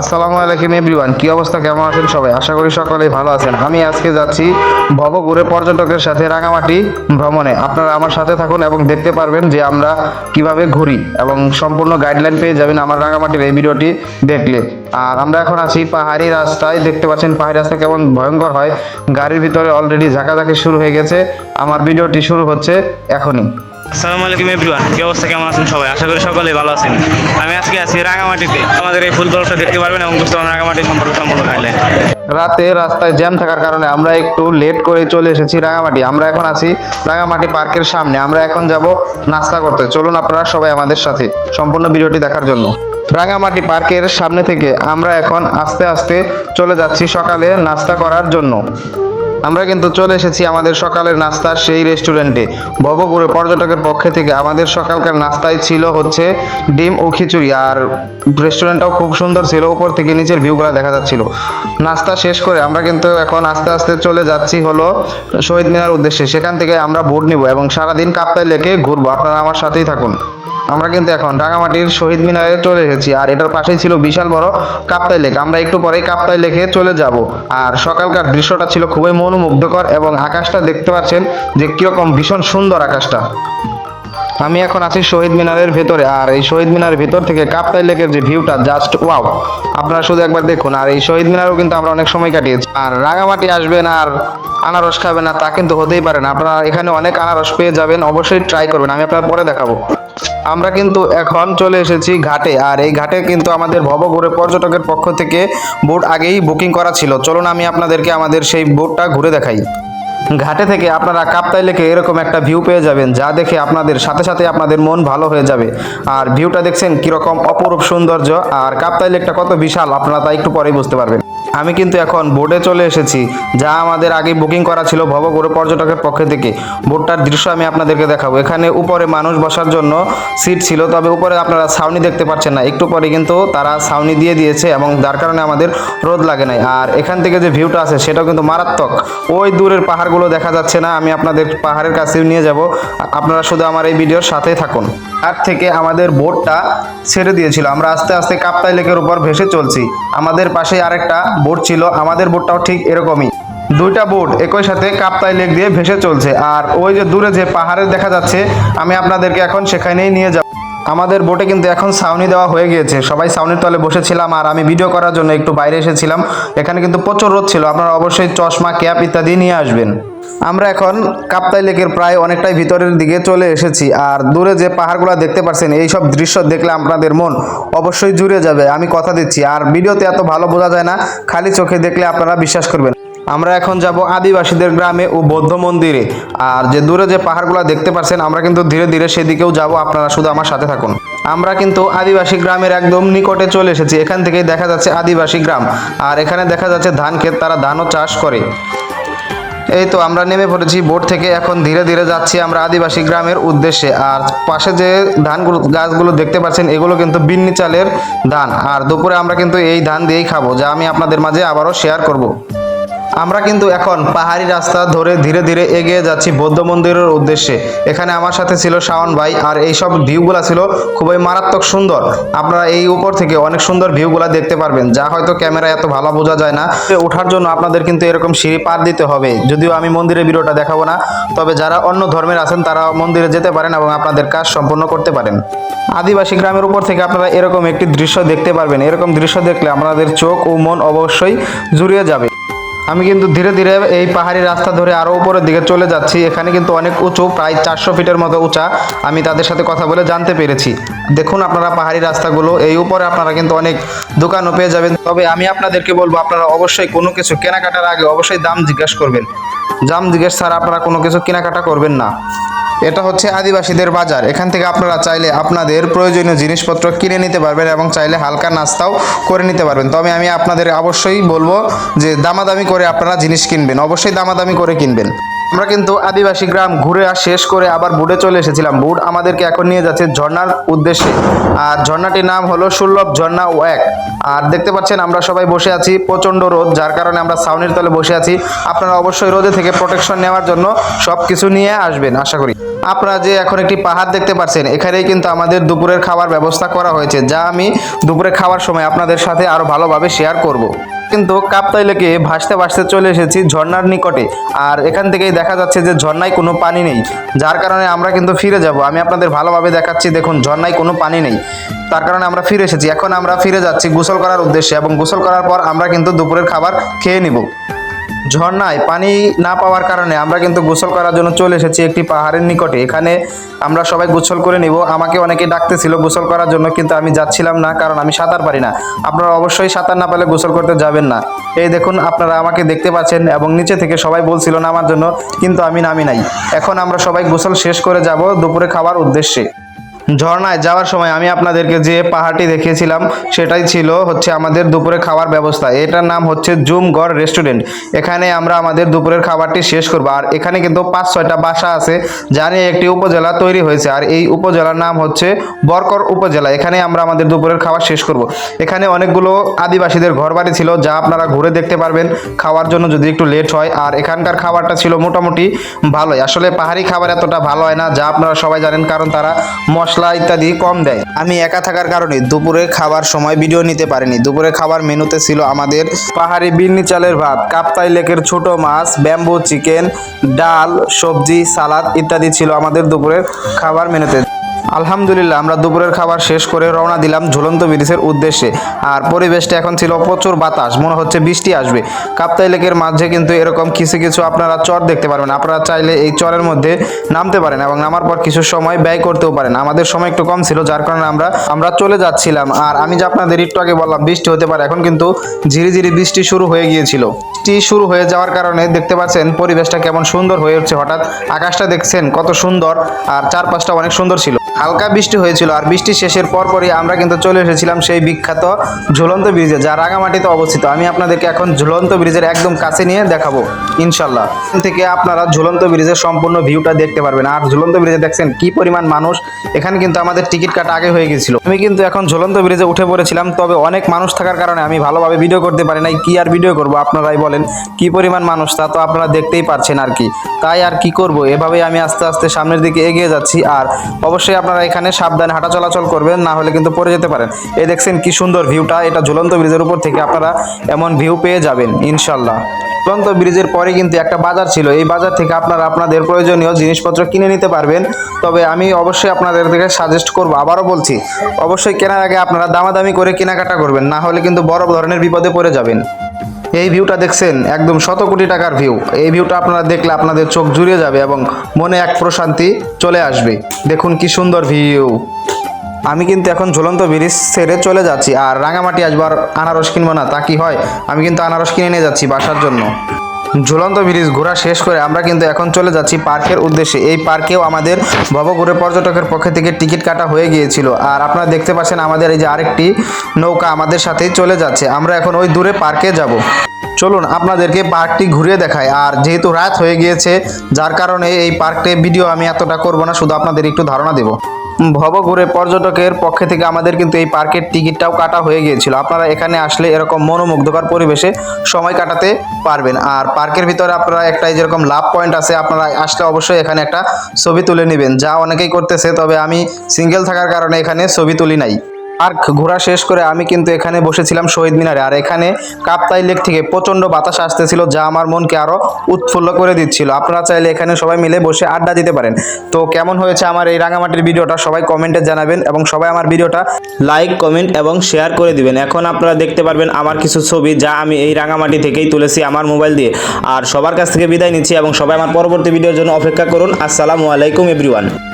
আসসালামু আলাইকুম এভরিওয়ান, কি অবস্থা, কেমন আছেন সবাই? আশা করি সকলেই ভালো আছেন। আমি আজকে যাচ্ছি ভবঘুরে পর্যটকের সাথে রাঙামাটি ভ্রমণে। আপনারা আমার সাথে থাকুন এবং দেখতে পারবেন যে আমরা কীভাবে ঘুরি এবং সম্পূর্ণ গাইডলাইন পেয়ে যাবেন আমার রাঙামাটির এই ভিডিওটি দেখলে। আর আমরা এখন আছি পাহাড়ি রাস্তায়, দেখতে পাচ্ছেন পাহাড়ি রাস্তা কেমন ভয়ঙ্কর হয়। গাড়ির ভিতরে অলরেডি ঝাঁকাঝাঁকি শুরু হয়ে গেছে। আমার ভিডিওটি শুরু হচ্ছে এখনই। আসসালামু আলাইকুম এভরিওয়ান, কি অবস্থা? কেমন আছেন সবাই? আশা করি সকলেই ভালো আছেন। আমি আজকে আছি রাঙামাটিতে। আমাদের এই ফুল দলটা দেখতে পারবেন এবং বুঝতে পারবেন রাঙামাটি সম্পর্কে সম্পূর্ণ গাইলেন রাতে রাস্তায় জ্যাম থাকার কারণে আমরা একটু লেট করে চলে এসেছি রাঙামাটি। আমরা এখন আছি রাঙামাটি পার্কের সামনে। আমরা এখন যাব নাস্তা করতে। চলুন আপনারা সবাই আমাদের সাথে সম্পূর্ণ ভিডিওটি দেখার জন্য। রাঙামাটি পার্কের সামনে থেকে আমরা এখন আস্তে আস্তে চলে যাচ্ছি সকালে নাস্তা করার জন্য। আমরা কিন্তু চলে এসেছি আমাদের সকালের নাস্তার সেই রেস্টুরেন্টে। ভবগুড়ে পর্যটকের পক্ষে থেকে আমাদের সকালকার নাস্তায় ছিল হচ্ছে ডিম ও খিচুড়ি। আর রেস্টুরেন্টটাও খুব সুন্দর ছিল, উপর থেকে নিচের ভিউগুলো দেখা যাচ্ছিল। নাস্তা শেষ করে আমরা কিন্তু এখন আস্তে আস্তে চলে যাচ্ছি হলো শহীদ মিনার উদ্দেশ্যে। সেখান থেকে আমরা ভোট নিব এবং সারাদিন কাপ্তাই লেকে ঘুরবো। আপনারা আমার সাথেই থাকুন। আমরা কিন্তু এখন রাঙামাটির শহীদ মিনারে চলে এসেছি। আর এটার পাশেই ছিল বিশাল বড় কাপ্তাই লেক। আমরা একটু পরেই কাপ্তাই লেকে চলে যাব। আর সকালকার দৃশ্যটা ছিল খুবই মনোমুগ্ধকর এবং আকাশটা দেখতে পাচ্ছেন যে কীরকম ভীষণ সুন্দর আকাশটা। আমি এখন আছি শহীদ মিনারের ভেতরে, আর এই শহীদ মিনারের ভেতর থেকে কাপ্তাই লেকের যে ভিউটা জাস্ট ওয়াও আপনারা শুধু একবার দেখুন, আর এই শহীদ মিনারও কিন্তু আমরা অনেক সময় কাটিয়েছি। আর রাঙামাটি আসবেন আর আনারস খাবেন না তা কিন্তু হতেই পারে না। আপনারা এখানে অনেক আনারস পেয়ে যাবেন, অবশ্যই ট্রাই করবেন, আমি আপনার পরে দেখাবো। আমরা কিন্তু এখন চলে এসেছি ঘাটে, আর এই ঘাটে কিন্তু আমাদের ভবঘুরে পর্যটকের পক্ষ থেকে বোট আগেই বুকিং করা ছিল। চলুন আমি আপনাদেরকে আমাদের সেই বোটটা ঘুরে দেখাই। ঘাটে থেকে আপনারা কাপ্তাই লেকে এরকম একটা ভিউ পেয়ে যাবেন, যা দেখে আপনাদের সাথে সাথে আপনাদের মন ভালো হয়ে যাবে। আর ভিউটা দেখছেন কীরকম অপরূপ সৌন্দর্য, আর কাপ্তাই লেকটা কত বিশাল, আপনারা তা একটু পরেই বুঝতে পারবেন। আমি কিন্তু এখন বোটে চলে এসেছি, যা আমাদের আগে বুকিং করা ছিল ভবগুরু পর্যটকের পক্ষ থেকে। বোটটার দৃশ্য আমি আপনাদেরকে দেখাবো। এখানে উপরে মানুষ বসার জন্য সিট ছিল, তবে উপরে আপনারা ছাউনি দেখতে পাচ্ছেন না। একটু পরে কিন্তু তারা ছাউনি দিয়ে দিয়েছে এবং যার কারণে আমাদের রোদ লাগে নাই। আর এখান থেকে যে ভিউটা আছে, সেটাও কিন্তু মারাত্মক। ওই দূরের পাহাড়গুলো দেখা যাচ্ছে না, আমি আপনাদের পাহাড়ের কাছেও নিয়ে যাব। আপনারা শুধু আমার এই ভিডিওর সাথেই থাকুন। আর থেকে আমাদের বোটটা ছেড়ে দিয়েছিল। আমরা আস্তে আস্তে কাপ্তাই লেকের উপর ভেসে চলছি। আমাদের পাশে আরেকটা বোট ছিল। আমাদের বোটটাও ঠিক এরকমই। দুইটা বোট একই সাথে কাপ্তাই লেক দিয়ে ভেসে চলছে। আর ওই যে দূরে যে পাহাড়ে দেখা যাচ্ছে, আমি আপনাদেরকে এখন সেখানেই নিয়ে যাব। আমাদের বোটে কিন্তু এখন ছাউনি দেওয়া হয়ে গিয়েছে। সবাই ছাউনির তলে বসেছিলাম আর আমি ভিডিও করার জন্য একটু বাইরে এসেছিলাম। এখানে কিন্তু প্রচুর রোদ ছিল, আপনারা অবশ্যই চশমা, ক্যাপ ইত্যাদি নিয়ে আসবেন। আমরা এখন কাপ্তাই লেকের প্রায় অনেকটাই ভিতরের দিকে চলে এসেছি আর দূরে যে পাহাড়গুলো দেখতে পাচ্ছেন এই সব দৃশ্য দেখলে আপনাদের মন অবশ্যই জুড়ে যাবে। আমি কথা দিচ্ছি, আর ভিডিওতে এত ভালো বোঝা যায় না, খালি চোখে দেখলে আপনারা বিশ্বাস করবেন। আমরা এখন যাব আদিবাসীদের গ্রামে ও বৌদ্ধ মন্দিরে। আর যে দূরে যে পাহাড়গুলো দেখতে পাচ্ছেন আমরা কিন্তু ধীরে ধীরে সেদিকেও যাব। আপনারা শুধু আমার সাথে থাকুন। আমরা কিন্তু আদিবাসী গ্রামের একদম নিকটে চলে এসেছি। এখান থেকেই দেখা যাচ্ছে আদিবাসী গ্রাম। আর এখানে দেখা যাচ্ছে ধান ক্ষেত, তারা ধানও চাষ করে। এই তো আমরা নেমে পড়েছি বোট থেকে। এখন ধীরে ধীরে যাচ্ছি আমরা আদিবাসী গ্রামের উদ্দেশ্যে। আর পাশে যে ধানগুলো, গাছগুলো দেখতে পাচ্ছেন, এগুলো কিন্তু বিন্নি চালের ধান। আর দুপুরে আমরা কিন্তু এই ধান দিয়েই খাব, যা আমি আপনাদের মাঝে আবারও শেয়ার করব। আমরা কিন্তু এখন পাহাড়ি রাস্তা ধরে ধীরে ধীরে এগিয়ে যাচ্ছি বৌদ্ধ মন্দিরের উদ্দেশ্যে। এখানে আমার সাথে ছিল শাওন ভাই আর এই সব ভিউগুলো ছিল খুবই মারাত্মক সুন্দর। আপনারা এই উপর থেকে অনেক সুন্দর ভিউগুলো দেখতে পারবেন, যা হয়তো ক্যামেরা এত ভালো বোঝা যায় না। ওঠার জন্য আপনাদের কিন্তু এরকম সিঁড়ি পার দিতে হবে, যদিও আমি মন্দিরের ভিডিওটা দেখাবো না। তবে যারা অন্য ধর্মের আছেন তারা মন্দিরে যেতে পারেন এবং আপনাদের কাজ সম্পন্ন করতে পারেন। আদিবাসী গ্রামের উপর থেকে আপনারা এরকম একটি দৃশ্য দেখতে পারবেন। এরকম দৃশ্য দেখলে আপনাদের চোখ ও মন অবশ্যই জুড়িয়ে যাবে। আমি কিন্তু ধীরে ধীরে এই পাহাড়ি রাস্তা ধরে আরও উপরের দিকে চলে যাচ্ছি। এখানে কিন্তু অনেক উঁচু, প্রায় চারশো ফিটের মতো উঁচা। আমি তাদের সাথে কথা বলে জানতে পেরেছি। দেখুন আপনারা পাহাড়ি রাস্তাগুলো, এই উপরে আপনারা কিন্তু অনেক দোকানও পেয়ে যাবেন। তবে আমি আপনাদেরকে বলব, আপনারা অবশ্যই কোনো কিছু কেনাকাটার আগে অবশ্যই দাম জিজ্ঞাসা করবেন। দাম জিজ্ঞেস ছাড়া আপনারা কোনো কিছু কেনাকাটা করবেন না। এটা হচ্ছে আদিবাসীদের বাজার। এখান থেকে আপনারা চাইলে আপনাদের প্রয়োজনীয় জিনিসপত্র কিনে নিতে পারবেন এবং চাইলে হালকা নাস্তাও করে নিতে পারবেন। তবে আমি আপনাদের অবশ্যই বলব যে দামাদামি করে আপনারা জিনিস কিনবেন। অবশ্যই দামাদামি করে কিনবেন। আমরা কিন্তু আদিবাসী গ্রাম ঘুরে আর শেষ করে আবার বুডে চলে এসেছিলাম। বুড আমাদেরকে এখন নিয়ে যাচ্ছে ঝর্ণার উদ্দেশ্যে। আর ঝর্ণাটির নাম হলো সুলভ ঝর্ণা ওয়াক। আর দেখতে পাচ্ছেন আমরা সবাই বসে আছি প্রচণ্ড রোদ, যার কারণে আমরা ছাউনির তলে বসে আছি। আপনারা অবশ্যই রোদে থেকে প্রোটেকশন নেওয়ার জন্য সব কিছু নিয়ে আসবেন, আশা করি। আপনারা যে এখন একটি পাহাড় দেখতে পাচ্ছেন, এখানেই কিন্তু আমাদের দুপুরের খাবার ব্যবস্থা করা হয়েছে, যা আমি দুপুরে খাওয়ার সময় আপনাদের সাথে আরও ভালোভাবে শেয়ার করব। কিন্তু কাপ্তাই লেকে ভাসতে ভাসতে চলে এসেছি ঝর্নার নিকটে। আর এখান থেকেই দেখা যাচ্ছে যে ঝর্নায় কোনো পানি নেই। যার কারণে আমরা কিন্তু ফিরে যাব। আমি আপনাদের ভালোভাবে দেখাচ্ছি, দেখুন ঝর্নায় কোনো পানি নেই। তার কারণে আমরা ফিরে এসেছি। এখন আমরা ফিরে যাচ্ছি গোসল করার উদ্দেশ্যে এবং গোসল করার পর আমরা কিন্তু দুপুরের খাবার খেয়ে নিব। ঝর্ণায় পানি না পাওয়ার কারণে আমরা কিন্তু গোসল করার জন্য চলে এসেছি একটি পাহাড়ের নিকটে। এখানে আমরা সবাই গোসল করে নিব। আমাকে অনেকে ডাকতেছিল গোসল করার জন্য, কিন্তু আমি যাচ্ছিলাম না, কারণ আমি সাঁতার পারি না। আপনারা অবশ্যই সাঁতার না পারলে গোসল করতে যাবেন না। এই দেখুন, আপনারা আমাকে দেখতে পাচ্ছেন এবং নিচে থেকে সবাই বলছিল নামার জন্য, কিন্তু আমি নামি নাই। এখন আমরা সবাই গোসল শেষ করে যাব দুপুরে খাওয়ার উদ্দেশ্যে। ঝর্ণায় যাওয়ার সময় আমি আপনাদেরকে যে পাহাড়টি দেখিয়েছিলাম, সেটাই ছিল হচ্ছে আমাদের দুপুরে খাওয়ার ব্যবস্থা। এটার নাম হচ্ছে জুমগড় রেস্টুরেন্ট। এখানে আমরা আমাদের দুপুরের খাবারটি শেষ করব। আর এখানে কিন্তু পাঁচ, ছয়টা বাসা আছে, যা নিয়ে একটি উপজেলা তৈরি হয়েছে। আর এই উপজেলার নাম হচ্ছে বরকর উপজেলা। এখানে আমরা আমাদের দুপুরের খাবার শেষ করব। এখানে অনেকগুলো আদিবাসীদের ঘরবাড়ি ছিল, যা আপনারা ঘুরে দেখতে পারবেন। খাওয়ার জন্য যদি একটু লেট হয়, আর এখানকার খাবারটা ছিল মোটামুটি ভালোই। আসলে পাহাড়ি খাবার এতটা ভালো হয় না, যা আপনারা সবাই জানেন, কারণ তারা মশলা ইত্যাদি কম দেয়। আমি একা থাকার কারণে দুপুরে খাবার সময় ভিডিও নিতে পারিনি। দুপুরে খাবার মেনুতে ছিল আমাদের পাহাড়ি বিন্নি চালের ভাত, কাপ্তাই লেকের ছোট মাছ, ব্যাম্বু, চিকেন, ডাল, সবজি, সালাদ ইত্যাদি ছিল আমাদের দুপুরের খাবার মেনুতে। আলহামদুলিল্লাহ, আমরা দুপুরের খাবার শেষ করে রওনা দিলাম ঝুলন্ত ব্রিজের উদ্দেশ্যে। আর পরিবেশটা এখন ছিল প্রচুর বাতাস, মনে হচ্ছে বৃষ্টি আসবে। কাপ্তাই লেকের মাঝে কিন্তু এরকম কিছু কিছু আপনারা চর দেখতে পারবেন। আপনারা চাইলে এই চরের মধ্যে নামতে পারেন এবং নামার পর কিছু সময় ব্যয় করতেও পারেন। আমাদের সময় একটু কম ছিল, যার কারণে আমরা আমরা চলে যাচ্ছিলাম। আর আমি যে আপনাদের একটু আগে বললাম, বৃষ্টি হতে পারে, এখন কিন্তু ঝিরিঝিরি বৃষ্টি শুরু হয়ে গিয়েছিল। বৃষ্টি শুরু হয়ে যাওয়ার কারণে দেখতে পাচ্ছেন পরিবেশটা কেমন সুন্দর হয়ে উঠছে। হঠাৎ আকাশটা দেখছেন কত সুন্দর, আর চারপাশটা অনেক সুন্দর ছিল। হালকা বৃষ্টি হয়েছিল আর বৃষ্টি শেষের পরপরই আমরা কিন্তু চলে এসেছিলাম সেই বিখ্যাত ঝুলন্ত ব্রিজে, যা রাঙামাটিতে অবস্থিত। আমি আপনাদেরকে এখন ঝুলন্ত ব্রিজের একদম কাছে নিয়ে দেখাবো, ইনশাল্লাহ। থেকে আপনারা ঝুলন্ত ব্রিজের সম্পূর্ণ ভিউটা দেখতে পারবেন। আর ঝুলন্ত ব্রিজে দেখছেন কি পরিমাণ মানুষ, এখানে কিন্তু আমাদের টিকিট কাটা আগে হয়ে গেছিল। আমি কিন্তু এখন ঝুলন্ত ব্রিজে উঠে পড়েছিলাম, তবে অনেক মানুষ থাকার কারণে আমি ভালোভাবে ভিডিও করতে পারি নাই। কি আর ভিডিও করব, আপনারাই বলেন, কি পরিমাণ মানুষ তা তো আপনারা দেখতেই পারছেন আর কি। তাই আর কি করব, এভাবেই আমি আস্তে আস্তে সামনের দিকে এগিয়ে যাচ্ছি। আর অবশ্যই আপনারা এখানে সাবধানে হাঁটা চলাচল করবেন, না হলে কিন্তু পড়ে যেতে পারেন। এই দেখছেন কি সুন্দর ভিউটা, এটা ঝুলন্ত ব্রিজের উপর থেকে আপনারা এমন ভিউ পেয়ে যাবেন, ইনশাল্লাহ। ঝুলন্ত ব্রিজের পরে কিন্তু একটা বাজার ছিল, এই বাজার থেকে আপনারা আপনাদের প্রয়োজনীয় জিনিসপত্র কিনে নিতে পারবেন। তবে আমি অবশ্যই আপনাদের থেকে সাজেস্ট করব, আবারও বলছি, অবশ্যই কেনার আগে আপনারা দামাদামি করে কেনাকাটা করবেন, না হলে কিন্তু বড় ধরনের বিপদে পড়ে যাবেন। এই ভিউটা দেখছেন, একদম শত কোটি টাকার ভিউ এই ভিউটা আপনারা দেখলে আপনাদের চোখ জুড়িয়ে যাবে এবং মনে এক প্রশান্তি চলে আসবে। দেখুন কি সুন্দর ভিউ আমি কিন্তু এখন ঝুলন্ত ব্রিজ ছেড়ে চলে যাচ্ছি, আর রাঙামাটি আসবার আনারস কিনবো না, তা কি হয়? আমি কিন্তু আনারস কিনে নিয়ে যাচ্ছি বাসার জন্য। ঝুলন্ত ব্রিজ ঘোরা শেষ করে আমরা কিন্তু এখন চলে যাচ্ছি পার্কের উদ্দেশ্যে। এই পার্কেও আমাদের ভবঘুরে পর্যটকের পক্ষ থেকে টিকিট কাটা হয়ে গিয়েছিল। আর আপনারা দেখতে পাচ্ছেন আমাদের এই যে আরেকটি নৌকা আমাদের সাথেই চলে যাচ্ছে। আমরা এখন ওই দূরে পার্কে যাব। চলুন আপনাদেরকে পার্কটি ঘুরিয়ে দেখাই। আর যেহেতু রাত হয়ে গিয়েছে, যার কারণে এই পার্কটে ভিডিও আমি এতটা করব না, শুধু আপনাদের একটু ধারণা দেব। ভবঘুরে পর্যটকের পক্ষে থেকে আমাদের কিন্তু এই পার্কের টিকিটটাও কাটা হয়ে গিয়েছিল। আপনারা এখানে আসলে এরকম মনোমুগ্ধকর পরিবেশে সময় কাটাতে পারবেন। আর পার্কের ভিতরে আপনারা একটা যেরকম লাভ পয়েন্ট আছে, আপনারা আসলে অবশ্যই এখানে একটা ছবি তুলে নেবেন। যা অনেকেই করতেছে, তবে আমি সিঙ্গেল থাকার কারণে এখানে ছবি তুলি নাই। পার্ক ঘোরা শেষ করে আমি কিন্তু এখানে বসেছিলাম শহীদ মিনারে। আর এখানে কাপ্তাই লেক থেকে প্রচণ্ড বাতাস আসতেছিল, যা আমার মনকে আরও উৎফুল্ল করে দিচ্ছিল। আপনারা চাইলে এখানে সবাই মিলে বসে আড্ডা দিতে পারেন। তো কেমন হয়েছে আমার এই রাঙামাটির ভিডিওটা সবাই কমেন্টে জানাবেন এবং সবাই আমার ভিডিওটা লাইক, কমেন্ট এবং শেয়ার করে দিবেন। এখন আপনারা দেখতে পারবেন আমার কিছু ছবি যা আমি এই রাঙামাটি থেকেই তুলেছি আমার মোবাইল দিয়ে। আর সবার কাছ থেকে বিদায় নিচ্ছি এবং সবাই আমার পরবর্তী ভিডিওর জন্য অপেক্ষা করুন। আসসালামু আলাইকুম, এভরিওয়ান।